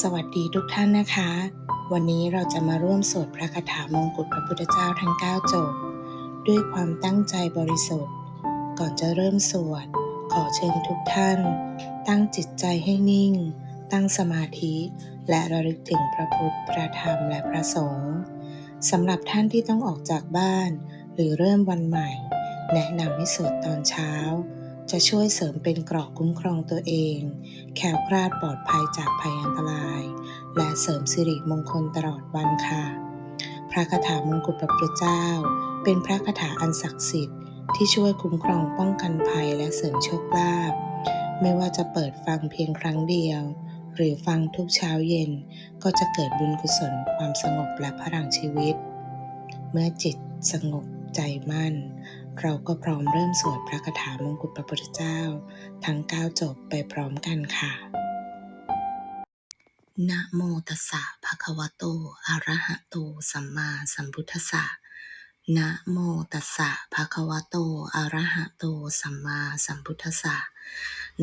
สวัสดีทุกท่านนะคะ วันนี้เราจะมาร่วมสวดพระคาถามงกุฎพระพุทธเจ้าทั้ง 9 จบ ด้วยความตั้งใจบริสุทธิ์ ก่อนจะเริ่มสวด ขอเชิญทุกท่าน ตั้งจิตใจให้นิ่ง ตั้งสมาธิ และระลึกถึงพระพุทธพระธรรมและพระสงฆ์สำหรับท่านที่ต้องออกจากบ้าน หรือเริ่มวันใหม่ แนะนำให้สวดตอนเช้าจะช่วยเสริมเป็นเกราะคุ้มครองตัวเองแคล้วคลาดปลอดภัยจากภัยอันตราย และเสริมสิริมงคลตลอดวันค่ะ พระคาถามงกุฎพระพุทธเจ้า เป็นพระคาถาอันศักดิ์สิทธิ์ที่ช่วยคุ้มครองป้องกันภัยและเสริมโชคลาภไม่ว่าจะเปิดฟังเพียงครั้งเดียว หรือฟังทุกเช้าเย็นก็จะเกิดบุญกุศลความสงบและพลังชีวิต เมื่อจิตสงบใจมั่น เราก็พร้อมเริ่มสวดพระคาถามงกุฎพระพุทธเจ้า ทั้ง 9 จบไปพร้อมกันค่ะ นะโมตัสสะภะคะวะโต อะระหะโต สัมมาสัมพุทธัสสะ นะโมตัสสะภะคะวะโต อะระหะโต สัมมาสัมพุทธัสสะ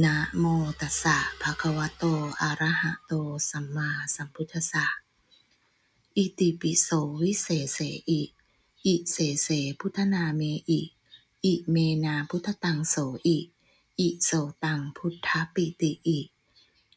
นะโมตัสสะภะคะวะโต อะระหะโต สัมมาสัมพุทธัสสะ อิติปิโสวิเศษเสอิ อิเสเสพุทธนาเมอิ อิเมนาพุทธตังโสอิ อิโสตังพุทธปิติอิ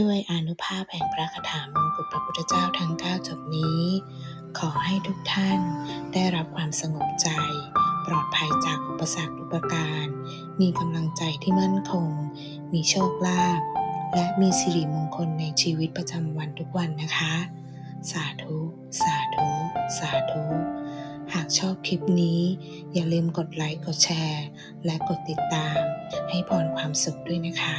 ด้วยอนุภาพแห่งพระคาถามงกุฎพระพุทธเจ้าทั้ง9จบนี้ ขอให้ทุกท่านได้รับความสงบใจ ปลอดภัยจากอุปสรรคทุปการ มีกำลังใจที่มั่นคง มีโชคลาภและมีสิริมงคลในชีวิตประจำวันทุกวันนะคะ สาธุ สาธุ สาธุ หากชอบคลิปนี้ อย่าลืมกดไลค์ กดแชร์ และกดติดตาม ให้พรความสุขด้วยนะคะ